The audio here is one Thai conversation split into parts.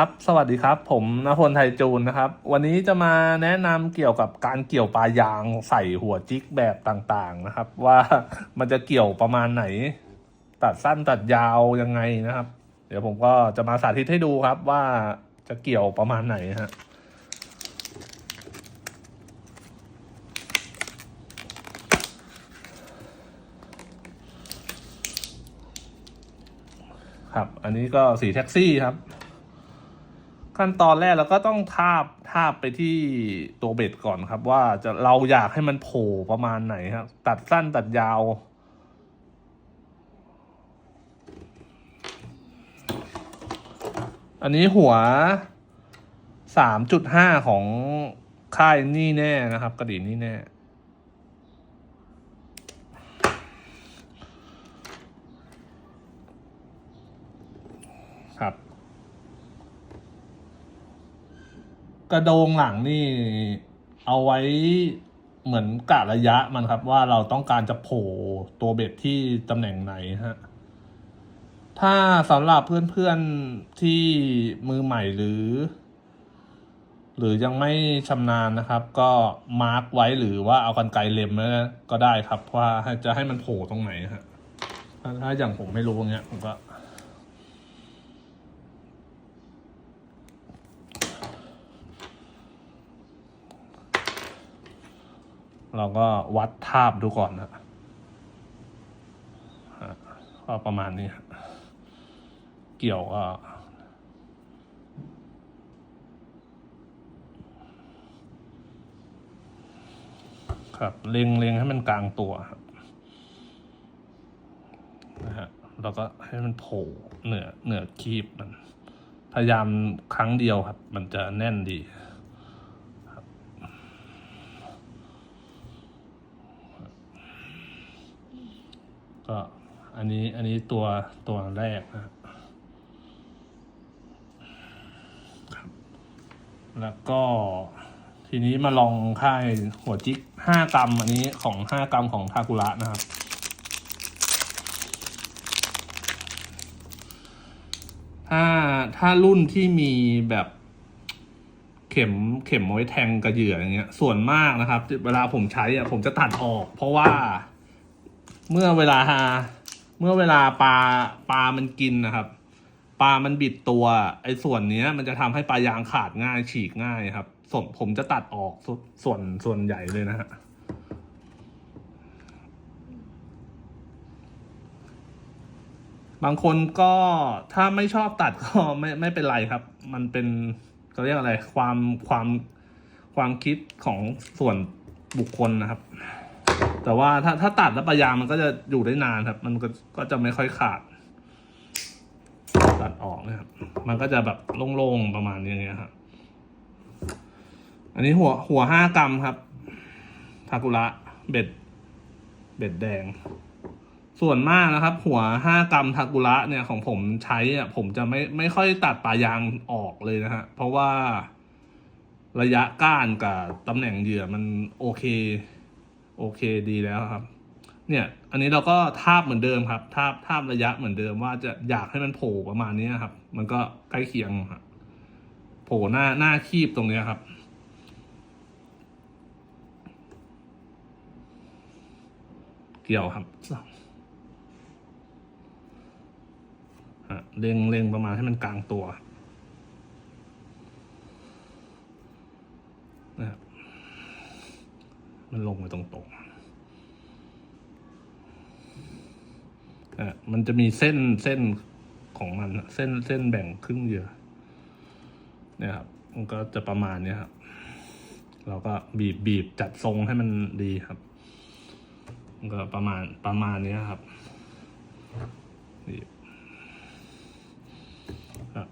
ครับ สวัสดีครับ ผมนพลไทยจูนนะครับ วันนี้จะมาแนะนำเกี่ยวกับการเกี่ยวปลายางใส่หัวจิกแบบต่างๆนะครับ ว่ามันจะเกี่ยวประมาณไหน ตัดสั้นตัดยาวยังไงนะครับ เดี๋ยวผมก็จะมาสาธิตให้ดูครับว่าจะเกี่ยวประมาณไหนฮะครับ อันนี้ก็สีแท็กซี่ครับ ขั้นตอนแรกเราก็ต้องทาบทาบไปที่ตัวเบ็ดก่อนครับ ว่าจะเราอยากให้มันโผล่ประมาณไหนครับตัดสั้นตัดยาว อันนี้หัวสามจุดห้าของค่ายนี่แน่นะครับ กระดิ่งนี่แน่ กระโดงหลังนี่เอาไว้เหมือนกะระยะมันครับ ว่าเราต้องการจะโผล่ตัวเบ็ดที่ตำแหน่งไหนฮะถ้าสำหรับเพื่อนๆที่มือใหม่หรือ หรือยังไม่ชำนาญนะครับ ก็มาร์กไว้หรือว่าเอากันไกลเล็มนะก็ได้ครับ ว่าจะให้มันโผล่ตรงไหนฮะถ้าถ้าอย่างผมไม่รู้เงี้ยผมก็ เราก็วัดทาบดูก่อนนะฮะก็ประมาณนี้ เกี่ยวก็ครับเล็งเล็งให้มันกลางตัวครับนะฮะแล้วก็ให้มันโผล่เหนือเหนือคีบมัน พยายามครั้งเดียวครับ มันจะแน่นดี ก็อันนี้อันนี้ตัวตัวแรกนะครับแล้วก็ทีนี้มาลองค่ายหัวจิกห้ากรัม อันนี้ของห้ากรัมของทากุระนะครับ ถ้าถ้ารุ่นที่มีแบบเข็มเข็มไว้แทงกระเหยื่ออย่างเงี้ย ส่วนมากนะครับ เวลาผมใช้อะผมจะตัดออก เพราะว่า เมื่อเวลา เมื่อเวลาปลาปลามันกินนะครับปลามันบิดตัว ไอ้ส่วนเนี้ย มันจะทำให้ปลายางขาดง่ายฉีกง่ายครับส่วนผมจะตัดออกสส่วนส่วนใหญ่เลยนะฮะบางคนก็ถ้าไม่ชอบตัดก็ไม่ไม่เป็นไรครับ มันเป็นเขาเรียกอะไร ความความความคิดของส่วนบุคคลนะครับ แต่ว่าถ้าถ้าตัดแล้วปลายางมันก็จะอยู่ได้นานครับ มันก็ก็จะไม่ค่อยขาด ตัดออกนะครับ มันก็จะแบบโล่งๆประมาณนี้เงี้ยครับอันนี้หัวหัวห้ากรัมครับทากุระเบ็ด เบ็ดแดง ส่วนมากนะครับ หัวห้ากรัมทากุระเนี่ยของผมใช้อะผมจะไม่ไม่ค่อยตัดปลายางออกเลยนะฮะเพราะว่าระยะก้านกับตำแหน่งเหยื่อมันโอเค โอเคดีแล้วครับ เนี่ยอันนี้เราก็ทาบเหมือนเดิมครับ ทาบทาบระยะเหมือนเดิมว่าจะอยากให้มันโผล่ประมาณนี้ครับ มันก็ใกล้เคียงครับโผล่หน้าหน้าคีบตรงนี้ครับ เกี่ยวครับเล็งเล็งประมาณให้มันกลางตัวครับ มันลงไปตรงๆอะมันจะมีเส้นเส้นของมันเส้นเส้นแบ่งครึ่งเหยื่อเนี่ยครับมันก็จะประมาณเนี้ยครับ เราก็บีบบีบจัดทรงให้มันดีครับมันก็ประมาณประมาณเนี้ยครับบีบครับ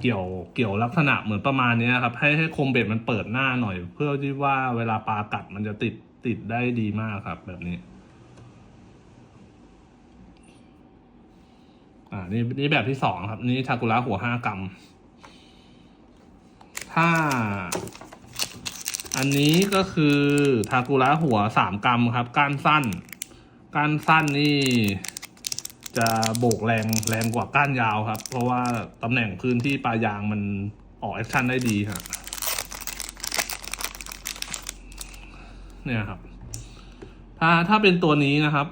เกี่ยวเกี่ยวลักษณะเหมือนประมาณเนี้ยครับ ให้ให้คมเบ็ดมันเปิดหน้าหน่อย เพื่อที่ว่าเวลาปลากัดมันจะติด ติดได้ดีมากครับแบบนี้ อ่านี่นี่แบบที่สองครับ นี่ทากุระหัวห้ากรัม ถ้า อันนี้ก็คือทากุระหัวสามกรัมครับ ก้านสั้น ก้านสั้นนี่จะโบกแรงแรงกว่าก้านยาวครับ เพราะว่าตำแหน่งพื้นที่ปลายางมันออกแอคชั่นได้ดีครับ เนี่ยครับ ถ้าถ้าเป็นตัวนี้นะครับ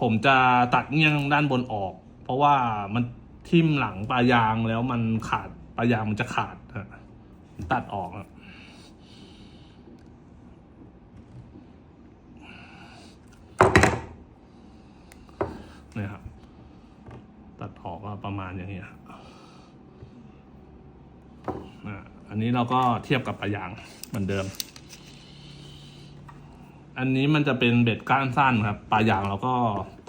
ผมจะตัดเงี้ยงด้านบนออก เพราะว่ามันทิ่มหลังปลายางแล้วมันขาดปลายางมันจะขาดตัดออกนี่ครับ ตัดออกก็ประมาณอย่างเงี้ยครับอันนี้เราก็เทียบกับปลายางเหมือนเดิม อันนี้มันจะเป็นเบ็ดก้านสั้นครับปลายยางเราก็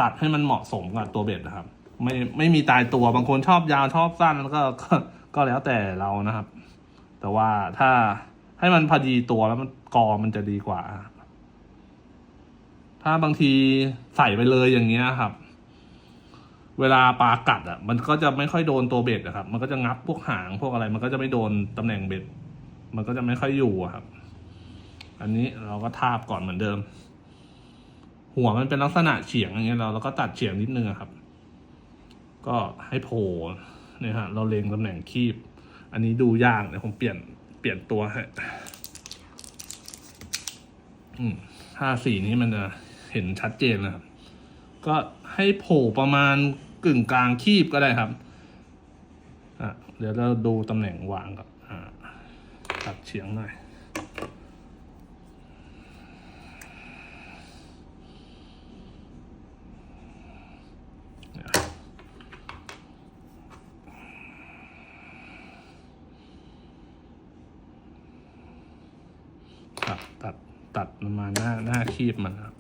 ตัดให้มันเหมาะสมกับตัวเบ็ดนะครับ ไม่ไม่มีตายตัวบางคนชอบยาวชอบสั้นแล้วก็ก็ก็แล้วแต่เรานะครับ แต่ว่าถ้าให้มันพอดีตัวแล้วมันกอมันจะดีกว่า ถ้าบางทีใส่ไปเลยอย่างเงี้ยครับ เวลาปลากัดอะ มันก็จะไม่ค่อยโดนตัวเบ็ดอะครับ มันก็จะงับพวกหางพวกอะไร มันก็จะไม่โดนตำแหน่งเบ็ด มันก็จะไม่ค่อยอยู่ครับ อันนี้เราก็ทาบก่อนเหมือนเดิม หัวมันเป็นลักษณะเฉียงอย่างเงี้ยเราเราก็ตัดเฉียงนิดนึงครับ ก็ให้โผล่เนี่ยฮะ เราเล็งตำแหน่งคีบ อันนี้ดูยากเดี๋ยวผมเปลี่ยนเปลี่ยนตัวให้อืมถ้าสีนี้มันจะเห็นชัดเจนนะครับ ก็ให้โผล่ประมาณกึ่งกลางคีบก็ได้ครับอะเดี๋ยวเราดูตำแหน่งวางกับอ่าตัดเฉียงหน่อย ตัด ตัดตัดประมาหน้าหน้าคีบมันครับ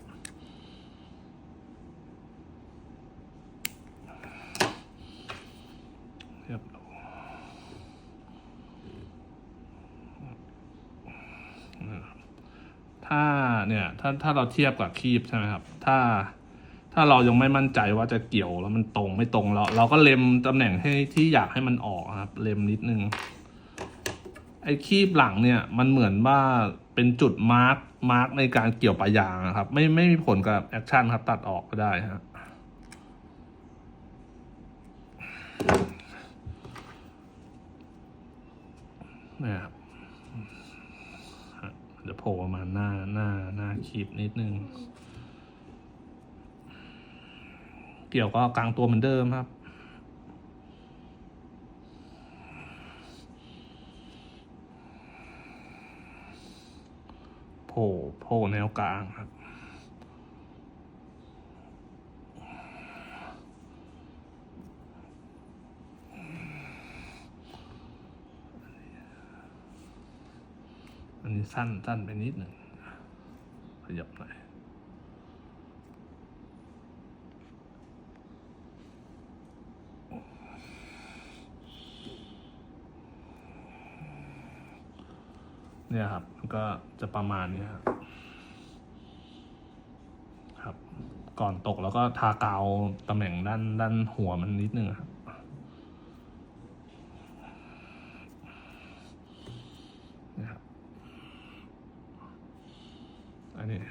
เรียบร้อยนะครับถ้าเนี่ยถ้าถ้าเราเทียบกับคีบใช่ไหมครับ ถ้าถ้าเรายังไม่มั่นใจว่าจะเกี่ยวแล้วมันตรงไม่ตรงเราเราก็เล็มตำแหน่งให้ที่อยากให้มันออกครับ เล็มนิดนึงไอ้คีบหลังเนี่ย มันเหมือนว่า เป็นจุดมาร์กมาร์กในการเกี่ยวปลายยางนะครับ ไม่ไม่มีผลกับแอคชั่นครับ ตัดออกก็ได้ฮะเนี่ยครับฮะเดี๋ยวโผล่ประมาณหน้าหน้าหน้าคลิปนิดนึง เกี่ยวก็กลางตัวเหมือนเดิมครับ ผล่โผล่แนวกลางครับ อันนี้สั้นสั้นไปนิดหนึ่งขยับหน่อย เนี่ยครับก็จะประมาณนี้ครับครับ ก่อนตกแล้วก็ทากาวตำแหน่งด้านด้านหัวมันนิดนึงครับนี่ครับอันนี้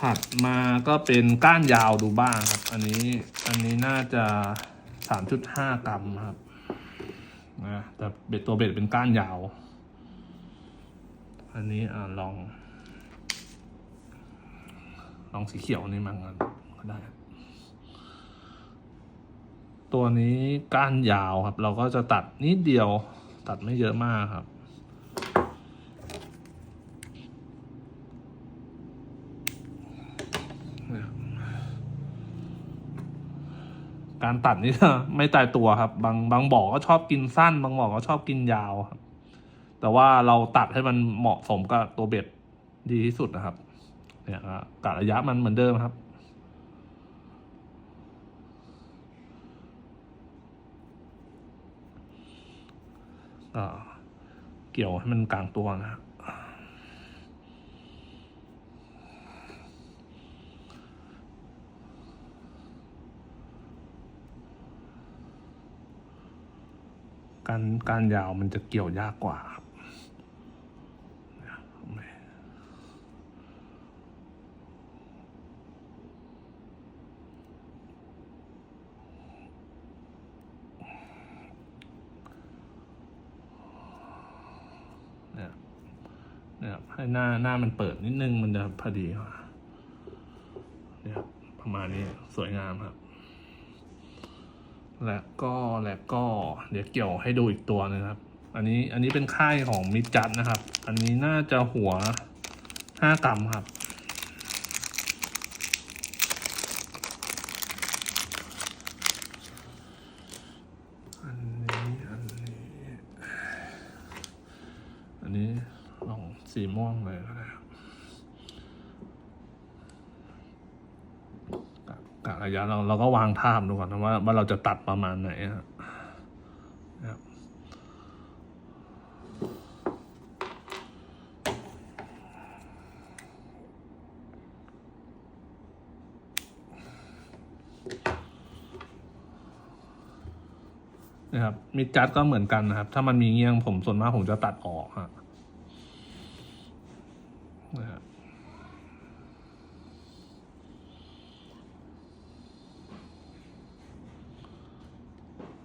ถัดมาก็เป็นก้านยาวดูบ้างครับ อันนี้อันนี้น่าจะสามจุดห้ากรัมครับ นะแต่เบ็ดตัวเบ็ดเป็นก้านยาว อันนี้อ่าลอง ลองสีเขียวนี่มันก็ได้ ตัวนี้ก้านยาวครับ เราก็จะตัดนิดเดียวตัดไม่เยอะมากครับ การตัดนี่ไม่ตายตัวครับ บางบางบ่อก็ชอบกินสั้น บางบ่อก็ชอบกินยาวครับ แต่ว่าเราตัดให้มันเหมาะสมกับตัวเบ็ดดีที่สุดนะครับ เนี่ยก็กะระยะมันเหมือนเดิมครับก็เกี่ยวให้มันกลางตัวนะครับ การการยาวมันจะเกี่ยวยากกว่าครับเนี่ยให้หน้าหน้ามันเปิดนิดนึงมันจะพอดีเนี่ยประมาณนี้สวยงามครับ และก็และก็เดี๋ยวเกี่ยวให้ดูอีกตัวนึงครับ อันนี้อันนี้เป็นค่ายของมิจัดนะครับ อันนี้น่าจะหัวห้ากรัมครับ อันนี้อันนี้ อันนี้ลองสีม่วงเลยก็ได้ครับกะกะ ระยะเราเราก็วางภาพดูก่อนนะว่าว่าเราจะตัดประมาณไหนครับนะครับนะครับมิดจัดก็เหมือนกันนะครับ ถ้ามันมีเงี้ยงผมส่วนมากผมจะตัดออกฮะนะครับ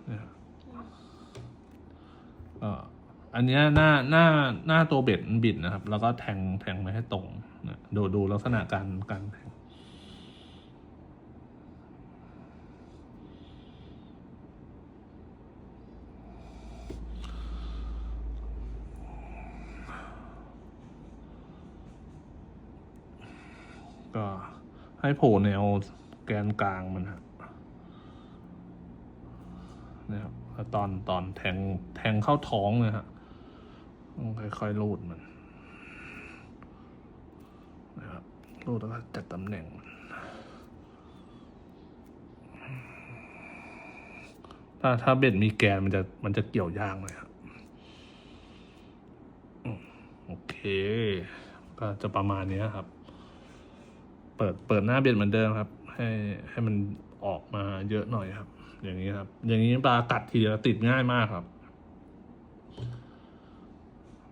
เนี่ยก็ อันนี้หน้าหน้าหน้าตัวเบ็ดมันบิดนะครับ แล้วก็แทงแทงไปให้ตรงนะดูดูลักษณะการการแทงก็ให้โผล่แนวแกนกลางมันครับนะครับตอนตอนแทงแทงเข้าท้องเลยฮะ ค่อยๆรูดมันนะครับรูดแล้วก็จัดตำแหน่งมันถ้าถ้าเบ็ดมีแกนมันจะมันจะเกี่ยวยากเลยครับโอเค ก็จะประมาณนี้ครับ เปิดเปิดหน้าเบ็ดเหมือนเดิมครับ ให้ให้มันออกมาเยอะหน่อยครับ อย่างนี้ครับ อย่างนี้ปลากัดทีเดียวติดง่ายมากครับ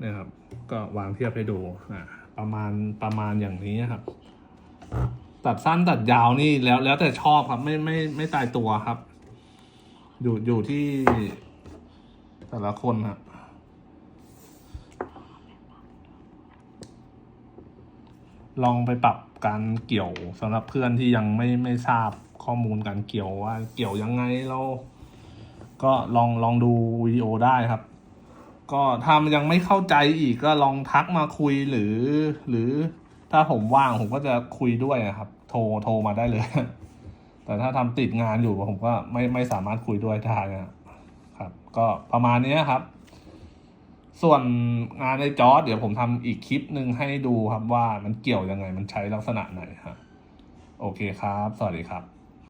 นี่ยครับ ก็วางเทียบให้ดูอะประมาณประมาณอย่างนี้ครับตัดสั้นตัดยาวนี่แล้วแล้วแต่ชอบครับไม่ไม่ไม่ตายตัวครับ อยู่อยู่ที่แต่ละคนครับลองไปปรับการเกี่ยวสำหรับเพื่อนที่ยังไม่ไม่ทราบข้อมูลการเกี่ยวว่าเกี่ยวยังไงเรา ก็ลองลองดูวิดีโอได้ครับ ก็ถ้ามันยังไม่เข้าใจอีกก็ลองทักมาคุยหรือ หรือถ้าผมว่างผมก็จะคุยด้วยครับ โทรโทรมาได้เลย แต่ถ้าทำติดงานอยู่ผมก็ไม่ไม่สามารถคุยด้วยได้นะครับ ก็ประมาณนี้ครับ ส่วนงานในจอร์ดเดี๋ยวผมทำอีกคลิปหนึ่งให้ดูครับว่ามันเกี่ยวยังไงมันใช้ลักษณะไหนครับโอเคครับ สวัสดีครับ